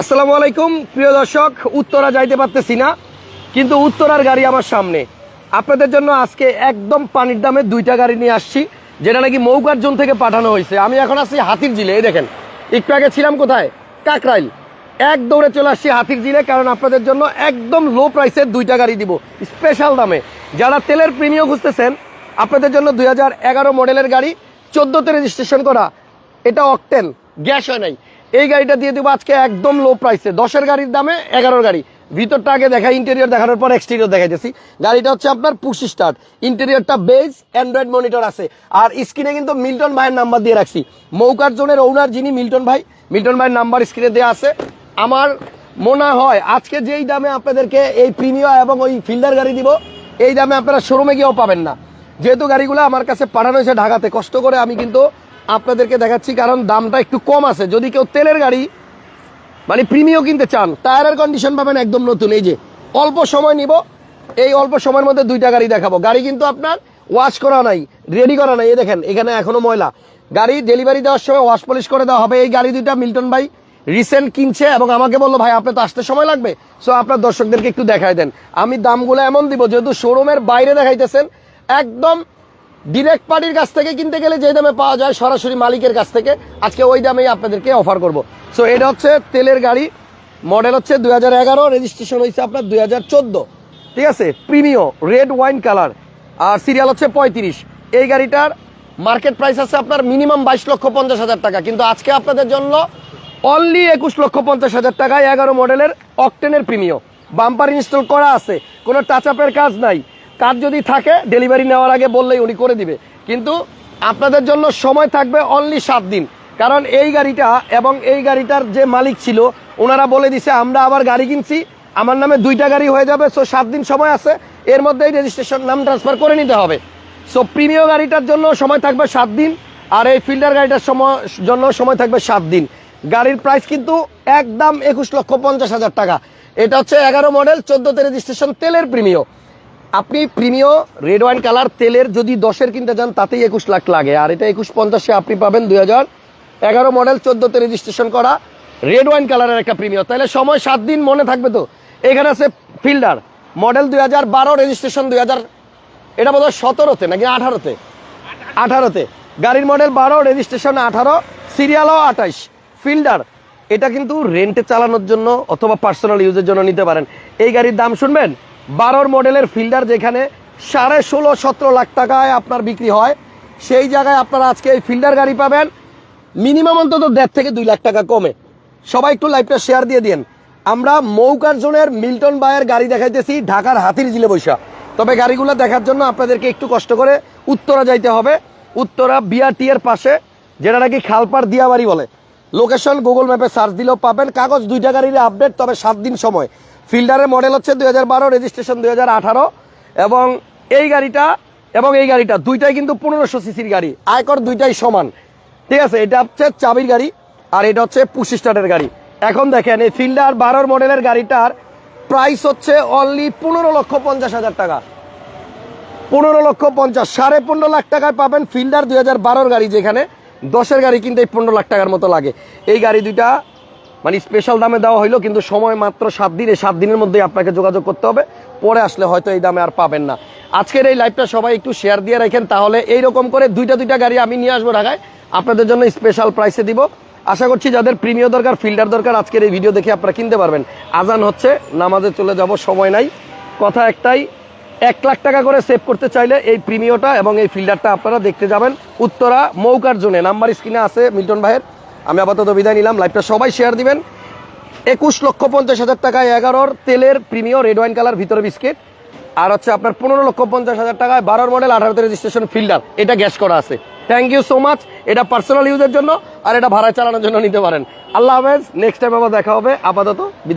আসসালামু আলাইকুম, প্রিয় দর্শক, উত্তরা যাইতে পারতেছি না, কিন্তু উত্তরার গাড়ি আমার সামনে। আপনাদের জন্য আজকে একদম পানির দামে দুইটা গাড়ি নিয়ে আসছি, যেটা নাকি মৌকার জোন থেকে পাঠানো হয়েছে। আমি এখন আছি হাতির জিলে এই দেখেন। একটু আগে ছিলাম কোথায়? কাকরাইল। এক দৌড়ে চলে আসছি হাতির জিলে কারণ আপনাদের জন্য একদম লো প্রাইসের দুইটা গাড়ি দিব স্পেশাল দামে। যারা তেলের প্রিমিয় খুঁজতেছেন, আপনাদের জন্য দুই হাজার এগারো মডেলের গাড়ি, চোদ্দোতে রেজিস্ট্রেশন করা। এটা অকটেন গ্যাস হয় নাই। এই গাড়িটা দিয়ে দেবো আজকে একদম লো প্রাইসে দশের গাড়ির দামে এগারোর গাড়ি। ভিতরটা আগে দেখা ইন্টেরিয়র দেখানোর পর এক্সটেরিয়র দেখাইতেছি। গাড়িটা হচ্ছে আপনার পুশ স্টার্ট ইন্টেরিয়রটা বেজ অ্যান্ড্রয়েড মনিটর আছে। আর স্ক্রিনে কিন্তু মিল্টন ভাইয়ের নাম্বার দিয়ে রাখছি। মৌকার জোনের ওনার যিনি মিল্টন ভাই মিল্টন ভাইয়ের নাম্বার স্ক্রিনে দেওয়া আছে। আমার মনে হয় আজকে যেই দামে আপনাদেরকে এই প্রিমিয়াম এবং ওই ফিল্ডার গাড়ি দিব, এই দামে আপনারা শোরুমে গিয়েও পাবেন না। যেহেতু গাড়িগুলো আমার কাছে পাঠানো হয়েছে ঢাকাতে, কষ্ট করে আমি কিন্তু আপনাদেরকে দেখাচ্ছি, কারণ দামটা একটু কম আছে। যদি কেউ তেলের গাড়ি মানে প্রিমিও কিনতে চান, টায়ারের কন্ডিশন পাবেন একদম নতুন। এই যে, অল্প সময় নিব, এই অল্প সময়ের মধ্যে দুইটা গাড়ি দেখাবো। গাড়ি কিন্তু আপনার ওয়াশ করা নাই রেডি করা নাই। এই দেখেন, এখানে এখনও ময়লা। গাড়ি ডেলিভারি দেওয়ার সময় ওয়াশ পলিশ করে দেওয়া হবে। এই গাড়ি দুইটা মিল্টন ভাই রিসেন্ট কিনছে এবং আমাকে বলল, ভাই আপনি তো আসতে সময় লাগবে। সো আপনার দর্শকদেরকে একটু দেখাই দেন। আমি দামগুলো এমন দিব, যেহেতু শোরুমের বাইরে দেখাইতেছেন, একদম ডিরেক্ট পার্টির কাছ থেকে কিনতে গেলে যে দামে পাওয়া যায় সরাসরি মালিকের কাছ থেকে, আজকে ওই দামেই আপনাদেরকে অফার করব। সো এটা হচ্ছে তেলের গাড়ি। মডেল হচ্ছে দুই হাজার এগারো রেজিস্ট্রেশন হয়েছে আপনার দুই হাজার চোদ্দ। ঠিক আছে? প্রিমিও রেড ওয়াইন কালার আর সিরিয়াল হচ্ছে পঁয়ত্রিশ। এই গাড়িটার মার্কেট প্রাইস আছে আপনার মিনিমাম বাইশ লক্ষ পঞ্চাশ হাজার টাকা। কিন্তু আজকে আপনাদের জন্য অনলি একুশ লক্ষ পঞ্চাশ হাজার টাকায় এগারো মডেলের অকটেনের প্রিমিও বাম্পার ইনস্টল করা আছে। কোনো টাচ আপের কাজ নাই। কাজ যদি থাকে ডেলিভারি নেওয়ার আগে বললেই উনি করে দিবে। কিন্তু আপনাদের জন্য সময় থাকবে অনলি সাত দিন। কারণ এই গাড়িটা এবং এই গাড়িটার যে মালিক ছিল, ওনারা বলে দিছে, আমরা আবার গাড়ি কিনছি। আমার নামে দুইটা গাড়ি হয়ে যাবে সো সাত দিন সময় আছে। এর মধ্যেই রেজিস্ট্রেশন নাম ট্রান্সফার করে নিতে হবে। সো প্রিমিয় গাড়িটার জন্য সময় থাকবে সাত দিন, আর এই ফিল্ডার গাড়িটার সময়, জন্য সময় থাকবে সাত দিন। গাড়ির প্রাইস কিন্তু একদম একুশ লক্ষ পঞ্চাশ হাজার টাকা। এটা হচ্ছে এগারো মডেল চোদ্দোতে রেজিস্ট্রেশন তেলের প্রিমিয় আপনি প্রিমিয় রেড ওয়াইন কালার তেলের যদি দশের কিনতে যান তাতেই একুশ লাখ লাগে। আর এটা একুশ পঞ্চাশে আপনি পাবেন দুই হাজার এগারো মডেল চোদ্দোতে রেজিস্ট্রেশন করা রেড ওয়াইন কালারের একটা প্রিমিয় তাহলে সময় সাত দিন মনে থাকবে তো? এখানে আছে ফিল্ডার। মডেল দুই হাজার বারো রেজিস্ট্রেশন দুই হাজার, এটা বোধ হয় সতেরোতে নাকি আঠারোতে? আঠারোতে। গাড়ির মডেল বারো রেজিস্ট্রেশন আঠারো সিরিয়ালও আঠাইশ। ফিল্ডার, এটা কিন্তু রেন্টে চালানোর জন্য অথবা পার্সোনাল ইউজের জন্য নিতে পারেন। এই গাড়ির দাম শুনবেন? বারোর মডেলের ফিল্ডার যেখানে সাড়ে ষোলো, সতেরো লাখ টাকায় আপনার বিক্রি হয়, সেই জায়গায় আপনারা আজকে এই ফিল্ডার গাড়ি পাবেন। মিনিমাম অন্তত দেড় থেকে দুই লাখ টাকা কমে। সবাই একটু লাইভটা শেয়ার দিয়ে দিন আমরা মৌকার জোনের মিল্টন বায়ের গাড়ি দেখাইতেছি, ঢাকার হাতির জিলে বৈশা। তবে গাড়িগুলো দেখার জন্য আপনাদেরকে একটু কষ্ট করে উত্তরা যাইতে হবে। উত্তরা বিআরটি এর পাশে, যেটা নাকি খালপাড় দিয়াবাড়ি বলে। লোকেশন গুগল ম্যাপে সার্চ দিলেও পাবেন। কাগজ দুইটা গাড়ির আপডেট তবে সাত দিন সময়। ফিল্ডারের মডেল হচ্ছে দুই হাজার বারো রেজিস্ট্রেশন দুই হাজার আঠারো এবং এই গাড়িটা এবং এই গাড়িটা দুইটাই কিন্তু পনেরোশো সিসির গাড়ি। আয়কর দুইটাই সমান। ঠিক আছে, এটা হচ্ছে চাবির গাড়ি আর এটা হচ্ছে পুশ স্টার্টের গাড়ি। এখন দেখেন, এই ফিল্ডার বারোর মডেলের গাড়িটার প্রাইস হচ্ছে অনলি পনেরো লক্ষ পঞ্চাশ হাজার টাকা। পনেরো লক্ষ পঞ্চাশ, সাড়ে পনেরো লাখ টাকায় পাবেন ফিল্ডার দুই হাজার বারোর গাড়ি যেখানে দশের গাড়ি কিন্তু এই পনেরো লাখ টাকার মতো লাগে। এই গাড়ি দুইটা মানে স্পেশাল দামে দেওয়া হইল, কিন্তু সময় মাত্র সাত দিন, এই সাত দিনের মধ্যেই আপনাকে যোগাযোগ করতে হবে। পরে আসলে হয়তো এই দামে আর পাবেন না। আজকের এই লাইভটা সবাই একটু শেয়ার দিয়ে রাখেন, তাহলে এইরকম করে দুইটা দুইটা গাড়ি আমি নিয়ে আসব ঢাকায়। আপনাদের জন্য স্পেশাল প্রাইসে দিব। আশা করছি যাদের প্রিমিয় দরকার ফিল্ডার দরকার, আজকের এই ভিডিও দেখে আপনারা কিনতে পারবেন। আজান হচ্ছে, নামাজে চলে যাব, সময় নাই। কথা একটাই, এক লাখ টাকা করে সেভ করতে চাইলে এই প্রিমিয়টা এবং এই ফিল্ডারটা আপনারা দেখতে যাবেন। উত্তরা মৌকার জোনে, নাম্বার স্ক্রিনে আছে, মিল্টন ভাইয়ের। আমি আপাতত বিদায় নিলাম। লাইভটা সবাই শেয়ার দিবেন। একুশ লক্ষ পঞ্চাশ হাজার টাকায় এগারোর তেলের প্রিমিয়র রেড ওয়াইন কালার ভিতরে বিস্কিট আর হচ্ছে আপনার পনেরো লক্ষ পঞ্চাশ হাজার টাকায় বারোর মডেল আঠারোতে রেজিস্ট্রেশন ফিল্ডার এটা গ্যাস করা আছে। থ্যাংক ইউ সো মাচ এটা পার্সোনাল ইউজের জন্য, আর এটা ভাড়া চালানোর জন্য নিতে পারেন। আল্লাহ হাফেজ। নেক্সট টাইম আবার দেখা হবে। আপাতত বিদায়।